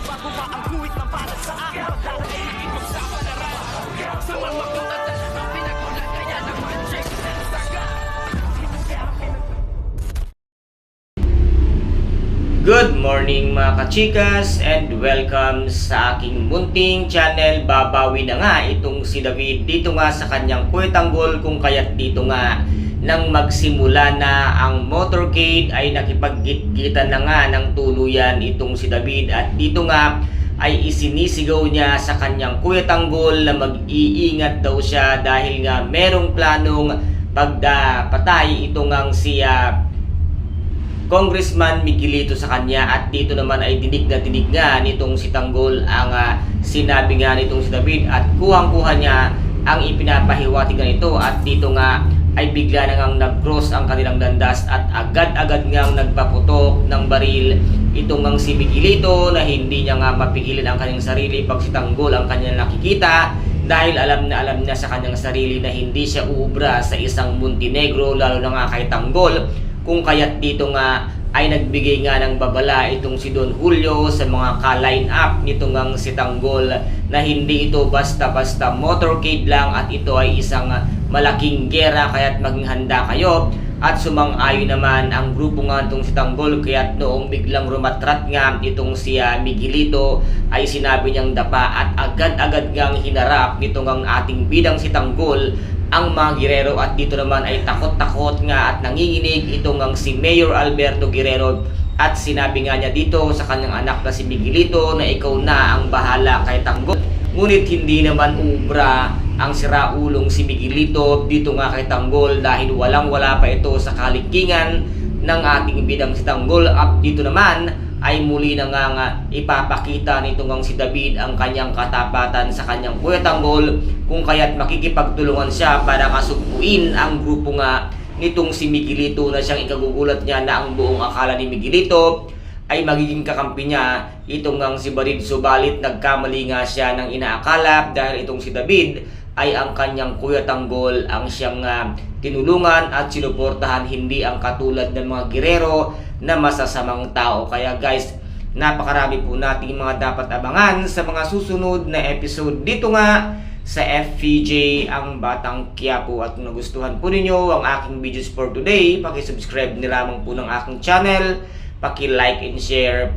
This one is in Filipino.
Ang guhit na para sa akin Pagdadaig ipagsapalaran Sa mga katatan Ang pinagulat kaya naman Check na saga. Good morning mga kachikas and welcome sa aking munting channel. Babawi na nga. Itong si David dito nga sa kanyang puwetanggol kung kaya't dito nga nang magsimula na ang motorcade ay nakipagkit-kita na nga ng tuluyan itong si David. At dito nga ay isinisigaw niya sa kanyang kuya tanggol na mag-iingat daw siya dahil nga merong planong pagdapatay itong ang siya Congressman Miguelito sa kanya. At dito naman ay dinig na dinig nga nitong si Tanggol ang ah, sinabi nga nitong si David. At kuhang-kuha niya ang ipinapahiwatig nito at dito nga ay bigla na ngang nag-cross ang kanilang landas at agad-agad ngang nagpaputok ng baril itong ang si Miguelito na hindi niya nga mapigilan ang kanyang sarili pag si Tanggol ang kanyang nakikita dahil alam na alam niya sa kanyang sarili na hindi siya uubra sa isang Montenegro lalo na nga kay Tanggol. Kung kaya't dito nga ay nagbigay nga ng babala itong si Don Julio sa mga ka-line up nitong ang si Tanggol na hindi ito basta-basta motorcade lang at ito ay isang malaking gera kaya't maging handa kayo. At sumang-ayon naman ang grupo nga itong si Tanggol kaya't noong biglang rumatrat nga itong si ah, Miguelito ay sinabi niyang dapa at agad-agad ngang hinarap nitong ang ating bidang si Tanggol ang mga Guerrero. At dito naman ay takot-takot nga at nanginginig itong ang si Mayor Alberto Guerrero. At sinabi nga niya dito sa kanyang anak na si Miguelito na ikaw na ang bahala kay Tanggol. Ngunit hindi naman ubra ang siraulong si Miguelito dito nga kay Tanggol dahil walang-wala pa ito sa kaligkingan ng ating bidang. Si Tanggol at dito naman ay muli na nga, nga ipapakita nito ngang si David ang kanyang katapatan sa kanyang Kuya Tanggol kung kaya't makikipagtulungan siya para kasugpuin ang grupo nga nitong si Miguelito na siyang ikagugulat niya na ang buong akala ni Miguelito ay magiging kakampi niya. Itong ngang si Barid subalit nagkamali nga siya ng inaakala dahil itong si David ay ang kanyang Kuya Tanggol ang siyang ah, tinulungan at sinuportahan hindi ang katulad ng mga girero na masasamang tao. Kaya guys, napakarami po nating mga dapat abangan sa mga susunod na episode dito nga sa FPJ ang Batang Quiapo at kung nagustuhan po ninyo ang aking videos for today, paki-subscribe na lamang po ng aking channel, paki-like and share